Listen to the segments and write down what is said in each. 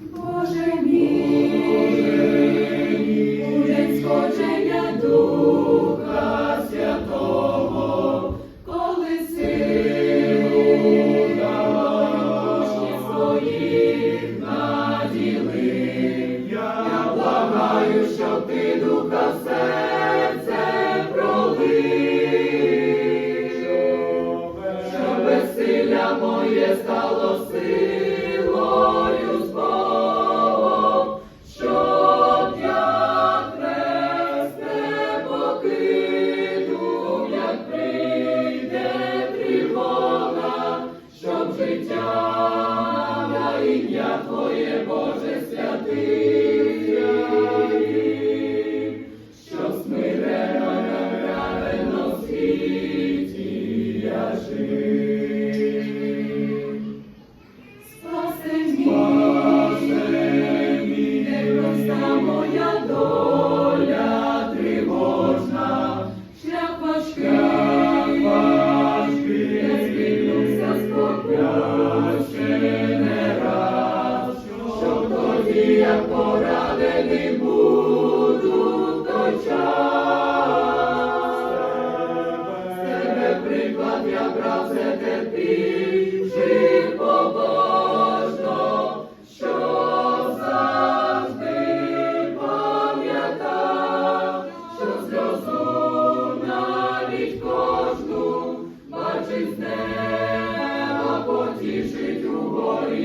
Боже мій, день сходження Духа Святого, коли силу своїх наділив, я благаю, щоб ти духа серце пролив, щоб безсилля моє стало ім'я Твоє Боже святий, тоді, як поранений буду той тебе приклад я брав жив побожно, щоб завжди пам'ятав, що сльозу навіть кожну бачить з потішить у горі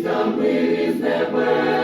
от і радість та мир із небес виливає.